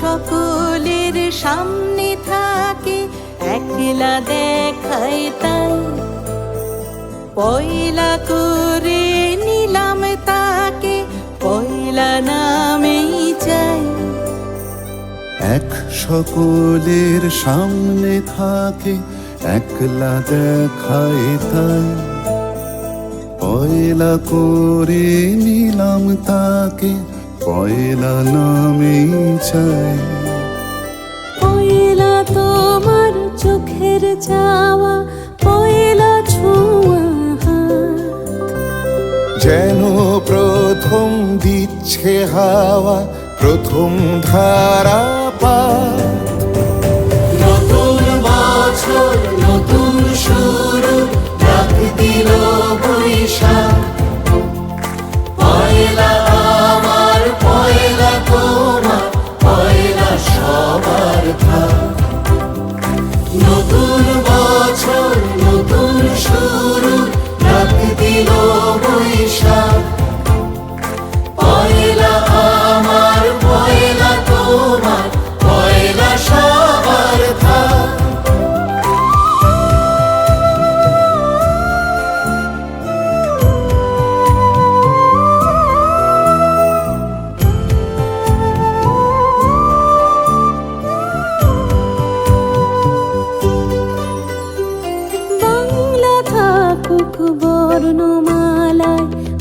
সকলের সামনে থাকে, একলা দেখায় তাই। পয়লা করে নিলাম তাকে, পয়লা নামেই চাই। এক সকলের সামনে থাকে, একলা দেখায় তাই। পয়লা করে নিলাম তাকে পয়লা নামেই চাই। পয়লা তোমার চোখের যাওয়া পয়লা ছোঁয়া যেন প্রথম দিচ্ছে হাওয়া প্রথম ধারা পা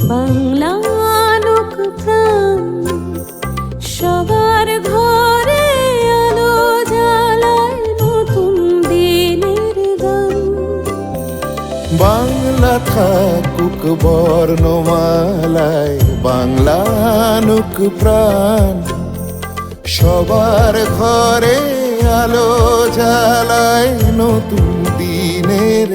বাংলা সবার নতুন দিনের গান। বাংলা থাকুক বর্ণমালায় বাংলানুক প্রাণ, সবার ঘরে আলো জ্বালায় নতুন দিনের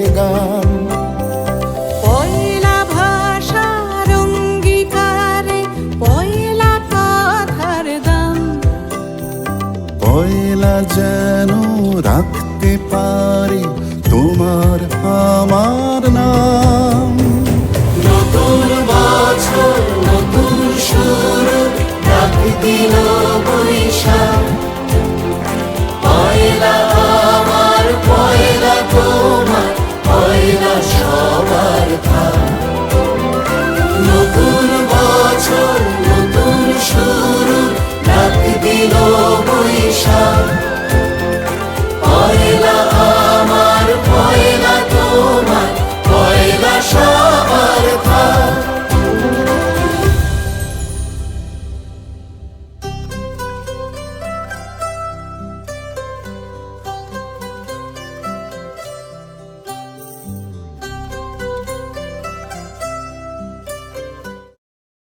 কয়লা যেন রাখতে পারে তোমার আমার নাম। নতুন বছর নতুন সুর রাখতে দিন বৈশাখ।